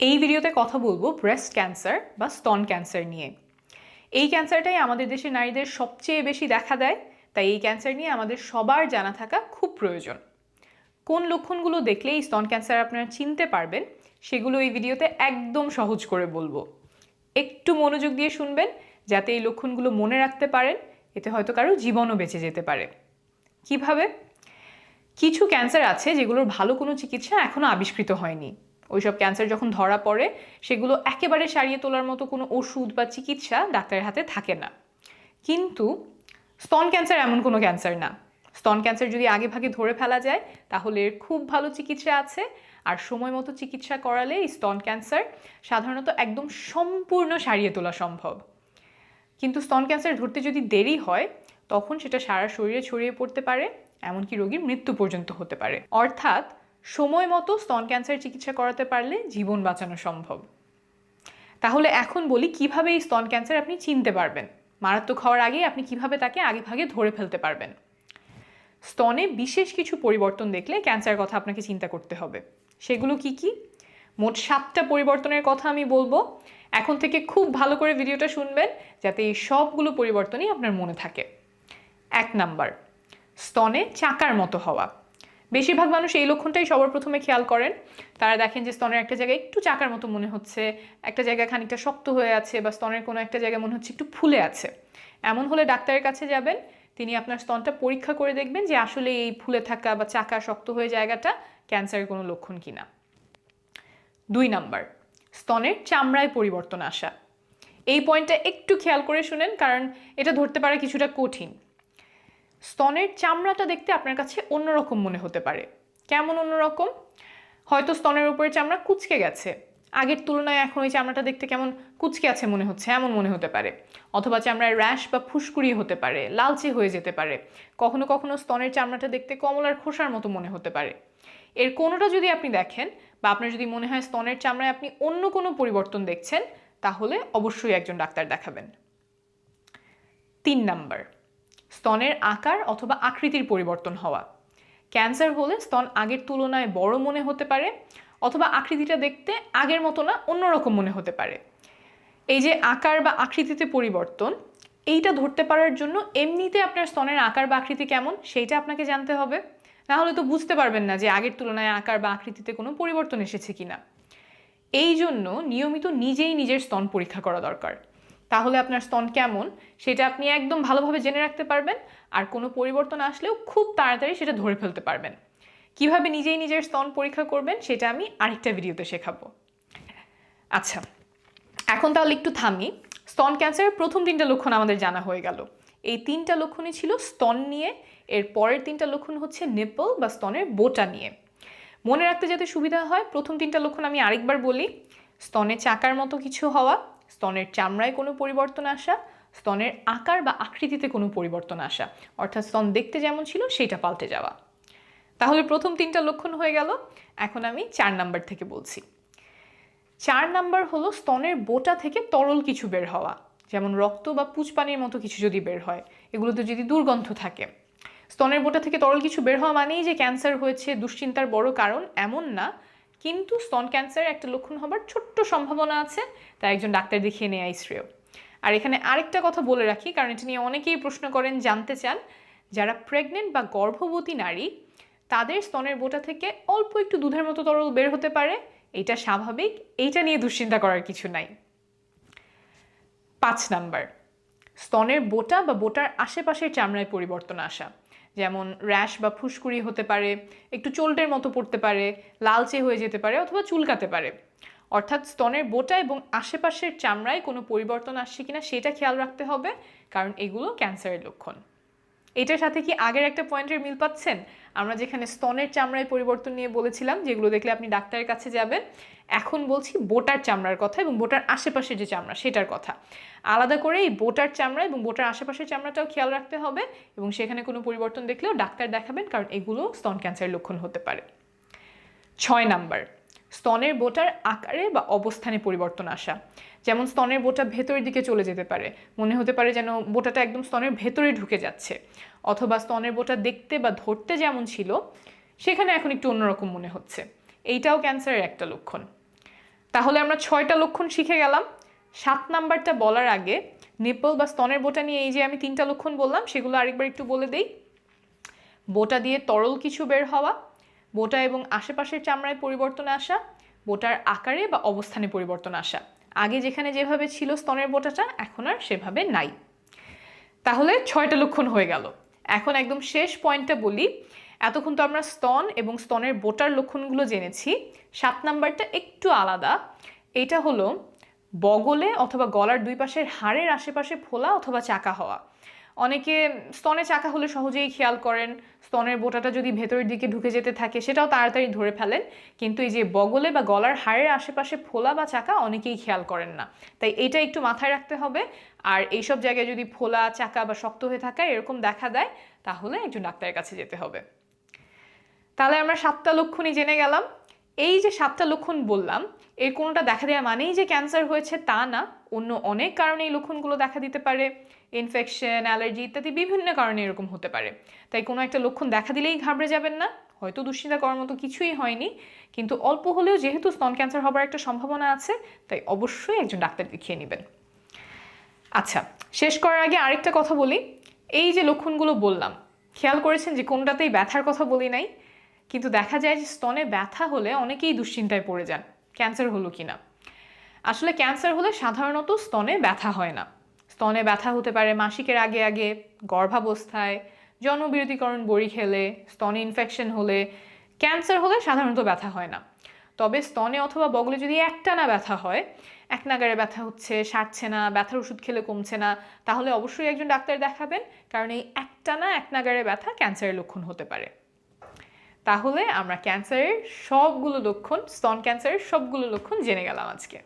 এই ভিডিওতে কথা বলব ব্রেস্ট ক্যান্সার বা স্তন ক্যান্সার নিয়ে। এই ক্যান্সারটাই আমাদের দেশে নারীদের সবচেয়ে বেশি দেখা দেয়, তাই এই ক্যান্সার নিয়ে আমাদের সবার জানা থাকা খুব প্রয়োজন। কোন লক্ষণগুলো দেখলে এই স্তন ক্যান্সার আপনারা চিনতে পারবেন, সেগুলো এই ভিডিওতে একদম সহজ করে বলব। একটু মনোযোগ দিয়ে শুনবেন, যাতে এই লক্ষণগুলো মনে রাখতে পারেন, এতে হয়তো কারও জীবনও বেঁচে যেতে পারে। কীভাবে? কিছু ক্যান্সার আছে যেগুলোর ভালো কোনো চিকিৎসা এখনও আবিষ্কৃত হয়নি। ওইসব ক্যান্সার যখন ধরা পড়ে, সেগুলো একেবারে সারিয়ে তোলার মতো কোনো ওষুধ বা চিকিৎসা ডাক্তারের হাতে থাকে না। কিন্তু স্তন ক্যান্সার এমন কোনো ক্যান্সার না। স্তন ক্যান্সার যদি আগে ভাগে ধরে ফেলা যায়, তাহলে এর খুব ভালো চিকিৎসা আছে। আর সময় মতো চিকিৎসা করালে স্তন ক্যান্সার সাধারণত একদম সম্পূর্ণ সারিয়ে তোলা সম্ভব। কিন্তু স্তন ক্যান্সার ধরতে যদি দেরি হয়, তখন সেটা সারা শরীরে ছড়িয়ে পড়তে পারে, এমনকি রোগীর মৃত্যু পর্যন্ত হতে পারে। অর্থাৎ সময় মতো স্তন ক্যান্সার চিকিৎসা করাতে পারলে জীবন বাঁচানো সম্ভব। তাহলে এখন বলি কীভাবে এই স্তন ক্যান্সার আপনি চিনতে পারবেন? মারাত্মক হওয়ার আগেই আপনি কীভাবে তাকে আগে ভাগে ধরে ফেলতে পারবেন? স্তনে বিশেষ কিছু পরিবর্তন দেখলে ক্যান্সার কথা আপনাকে চিন্তা করতে হবে। সেগুলো কি কি? মোট সাতটা পরিবর্তনের কথা আমি বলব। এখন থেকে খুব ভালো করে ভিডিওটা শুনবেন, যাতে এই সবগুলো পরিবর্তনই আপনার মনে থাকে। এক নাম্বার, স্তনে চাকার মতো হওয়া। বেশিরভাগ মানুষ এই লক্ষণটাই সবার প্রথমে খেয়াল করেন। তারা দেখেন যে স্তনের একটা জায়গায় একটু চাকার মতো মনে হচ্ছে, একটা জায়গায় খানিকটা শক্ত হয়ে আছে বা স্তনের কোনো একটা জায়গায় মনে হচ্ছে একটু ফুলে আছে। এমন হলে ডাক্তারের কাছে যাবেন, তিনি আপনার স্তনটা পরীক্ষা করে দেখবেন যে আসলে এই ফুলে থাকা বা চাকা শক্ত হয়ে জায়গাটা ক্যান্সারের কোনো লক্ষণ কিনা। দুই নাম্বার, স্তনের চামড়ায় পরিবর্তন আসা। এই পয়েন্টটা একটু খেয়াল করে শুনেন, কারণ এটা ধরতে পারা কিছুটা কঠিন। স্তনের চামড়াটা দেখতে আপনার কাছে অন্যরকম মনে হতে পারে। কেমন অন্যরকম? হয়তো স্তনের উপরে চামড়া কুচকে গেছে। আগের তুলনায় এখন ওই চামড়াটা দেখতে কেমন কুচকে আছে মনে হচ্ছে, এমন মনে হতে পারে। অথবা চামড়ায় র্যাশ বা ফুসকুড়ি হতে পারে, লালচে হয়ে যেতে পারে। কখনো কখনো স্তনের চামড়াটা দেখতে কমলার খোসার মতো মনে হতে পারে। এর কোনোটা যদি আপনি দেখেন বা আপনার যদি মনে হয় স্তনের চামড়ায় আপনি অন্য কোনো পরিবর্তন দেখছেন, তাহলে অবশ্যই একজন ডাক্তার দেখাবেন। তিন নাম্বার স্তনের আকার অথবা আকৃতির পরিবর্তন হওয়া। ক্যান্সার হলে স্তন আগের তুলনায় বড় মনে হতে পারে, অথবা আকৃতিটা দেখতে আগের মতো না, অন্যরকম মনে হতে পারে। এই যে আকার বা আকৃতিতে পরিবর্তন, এইটা ধরতে পারার জন্য এমনিতে আপনার স্তনের আকার বা আকৃতি কেমন, সেইটা আপনাকে জানতে হবে। না হলে তো বুঝতে পারবেন না যে আগের তুলনায় আকার বা আকৃতিতে কোনো পরিবর্তন এসেছে কিনা। এই জন্য নিয়মিত নিজেই নিজের স্তন পরীক্ষা করা দরকার। তাহলে আপনার স্তন কেমন? সেটা আপনি একদম ভালোভাবে জেনে রাখতে পারবেন। আর কোনো পরিবর্তন আসলেও খুব তাড়াতাড়ি সেটা ধরে ফেলতে পারবেন। কীভাবে নিজেই নিজের স্তন পরীক্ষা করবেন সেটা আমি আরেকটা ভিডিওতে শেখাবো। আচ্ছা এখন তাহলে একটু থামি। স্তন ক্যান্সারের প্রথম তিনটা লক্ষণ আমাদের জানা হয়ে গেল। এই তিনটা লক্ষণই ছিল স্তন নিয়ে, এর পরের তিনটা লক্ষণ হচ্ছে নেপল বা স্তনের বোটা নিয়ে। মনে রাখতে যাতে সুবিধা হয়, প্রথম তিনটা লক্ষণ আমি আরেকবার বলি। স্তনে চাকার মতো কিছু হওয়া স্তনের চামড়ায় কোনো পরিবর্তন আসা, স্তনের আকার বা আকৃতিতে কোনো পরিবর্তন আসা, অর্থাৎ স্তন দেখতে যেমন ছিল, সেটা পাল্টে যাওয়া। তাহলে প্রথম তিনটা লক্ষণ হয়ে গেল। এখন আমি চার নাম্বার থেকে বলছি। চার নাম্বার হলো স্তনের বোটা থেকে তরল কিছু বের হওয়া। যেমন রক্ত বা পুচপানির মতো কিছু যদি বের হয়, এগুলোতে যদি দুর্গন্ধ থাকে। স্তনের বোটা থেকে তরল কিছু বের হওয়া মানেই যে ক্যান্সার হয়েছে, দুশ্চিন্তার বড় কারণ এমন না। কিন্তু স্তন ক্যান্সারের একটা লক্ষণ হবার ছোট্ট সম্ভাবনা আছে, তাই একজন ডাক্তার দেখিয়ে নেওয়াই শ্রেয় আর এখানে আরেকটা কথা বলে রাখি, কারণ এটা নিয়ে অনেকেই প্রশ্ন করেন, জানতে চান। যারা প্রেগনেন্ট বা গর্ভবতী নারী, তাদের স্তনের বোটা থেকে অল্প একটু দুধের মতো তরল বের হতে পারে। এটা স্বাভাবিক, এইটা নিয়ে দুশ্চিন্তা করার কিছু নাই। পাঁচ নাম্বার, স্তনের বোটা বা বোটার আশেপাশের চামড়ায় পরিবর্তন আসা। যেমন র্যাশ বা ফুসকুড়ি হতে পারে, একটু চোলটের মতো পড়তে পারে, লালচে হয়ে যেতে পারে অথবা চুলকাতে পারে। অর্থাৎ স্তনের বোটা এবং আশেপাশের চামড়ায় কোনো পরিবর্তন আসছে কিনা সেটা খেয়াল রাখতে হবে, কারণ এগুলো ক্যান্সারের লক্ষণ। এটার সাথে কি আগের একটা পয়েন্টের মিল পাচ্ছেন? আমরা যেখানে স্তনের চামড়ায় পরিবর্তন নিয়ে বলেছিলাম, যেগুলো দেখলে আপনি ডাক্তারের কাছে যাবেন এখন বলছি বোটার চামড়ার কথা এবং বোটার আশেপাশের যে চামড়া, সেটার কথা। আলাদা করে এই বোটার চামড়া এবং বোটার আশেপাশের চামড়াটাও খেয়াল রাখতে হবে এবং সেখানে কোনো পরিবর্তন দেখলেও ডাক্তার দেখাবেন কারণ এগুলো স্তন ক্যান্সারের লক্ষণ হতে পারে। ছয় নাম্বার, স্তনের বোটার আকারে বা অবস্থানে পরিবর্তন আসা। যেমন স্তনের বোটা ভেতরের দিকে চলে যেতে পারে, মনে হতে পারে যেন বোটাটা একদম স্তনের ভেতরে ঢুকে যাচ্ছে। অথবা স্তনের বোটা দেখতে বা ধরতে যেমন ছিল, সেখানে এখন একটু অন্যরকম মনে হচ্ছে। এইটাও ক্যান্সারের একটা লক্ষণ। তাহলে আমরা ছয়টা লক্ষণ শিখে গেলাম। সাত নাম্বারটা বলার আগে নিপল বা স্তনের বোটা নিয়ে এই যে আমি তিনটা লক্ষণ বললাম, সেগুলো আরেকবার একটু বলে দেই। বোটা দিয়ে তরল কিছু বের হওয়া, বোটা এবং আশেপাশের চামড়ায় পরিবর্তন আসা, বোটার আকারে বা অবস্থানে পরিবর্তন আসা। আগে যেখানে যেভাবে ছিল স্তনের বোটাটা, এখন আর সেভাবে নাই। তাহলে ছয়টা লক্ষণ হয়ে গেল। এখন একদম শেষ পয়েন্টটা বলি এতক্ষণ তো আমরা স্তন এবং স্তনের বোটার লক্ষণগুলো জেনেছি। সাত নাম্বারটা একটু আলাদা। এটা হলো বগলে অথবা গলার দুই পাশের হাড়ের আশেপাশে ফোলা অথবা চাকা হওয়া। অনেকে স্তনে চাকা হলে সহজেই খেয়াল করেন, স্তনের বোটাটা যদি ভেতরের দিকে ঢুকে যেতে থাকে সেটাও তাড়াতাড়ি ধরে ফেলেন। কিন্তু এই যে বগলে বা গলার হাড়ের আশেপাশে ফোলা বা চাকা অনেকেই খেয়াল করেন না। তাই এটা একটু মাথায় রাখতে হবে। আর এইসব জায়গায় যদি ফোলা, চাকা বা শক্ত হয়ে থাকা এরকম দেখা দেয়, তাহলে একজন ডাক্তারের কাছে যেতে হবে। তাহলে আমরা সাতটা লক্ষণই জেনে গেলাম। এই যে সাতটা লক্ষণ বললাম, এর কোনোটা দেখা দেওয়া মানেই যে ক্যান্সার হয়েছে তা না, অন্য অনেক কারণে এই লক্ষণগুলো দেখা দিতে পারে। ইনফেকশন, অ্যালার্জি ইত্যাদি বিভিন্ন কারণে এরকম হতে পারে। তাই কোনো একটা লক্ষণ দেখা দিলেই ঘাবড়ে যাবেন না। হয়তো দুশ্চিন্তা করার মতো কিছুই হয়নি। কিন্তু অল্প হলেও যেহেতু স্তন ক্যান্সার হবার একটা সম্ভাবনা আছে, তাই অবশ্যই একজন ডাক্তার দেখিয়ে নেবেন। আচ্ছা শেষ করার আগে আরেকটা কথা বলি। এই যে লক্ষণগুলো বললাম, খেয়াল করেছেন যে কোনটাতেই ব্যথার কথা বলি নাই? কিন্তু দেখা যায় যে স্তনে ব্যথা হলে অনেকেই দুশ্চিন্তায় পড়ে যান। ক্যান্সার হলো কি না আসলে ক্যান্সার হলে সাধারণত স্তনে ব্যথা হয় না। স্তনে ব্যথা হতে পারে মাসিকের আগে আগে, গর্ভাবস্থায়, জন্মবিরতিকরণ বড়ি খেলে, স্তনে ইনফেকশন হলে। ক্যান্সার হলে সাধারণত ব্যথা হয় না। তবে স্তনে অথবা বগলে যদি একটানা ব্যথা হয়, এক নাগারে ব্যথা হচ্ছে, সারছে না, ব্যথার ওষুধ খেলে কমছে না, তাহলে অবশ্যই একজন ডাক্তার দেখাবেন, কারণ এই একটানা, এক নাগারে ব্যথা ক্যান্সারের লক্ষণ হতে পারে। তাহলে আমরা ক্যান্সারের সবগুলো লক্ষণ স্তন ক্যান্সারের সবগুলো লক্ষণ জেনে গেলাম আজকে।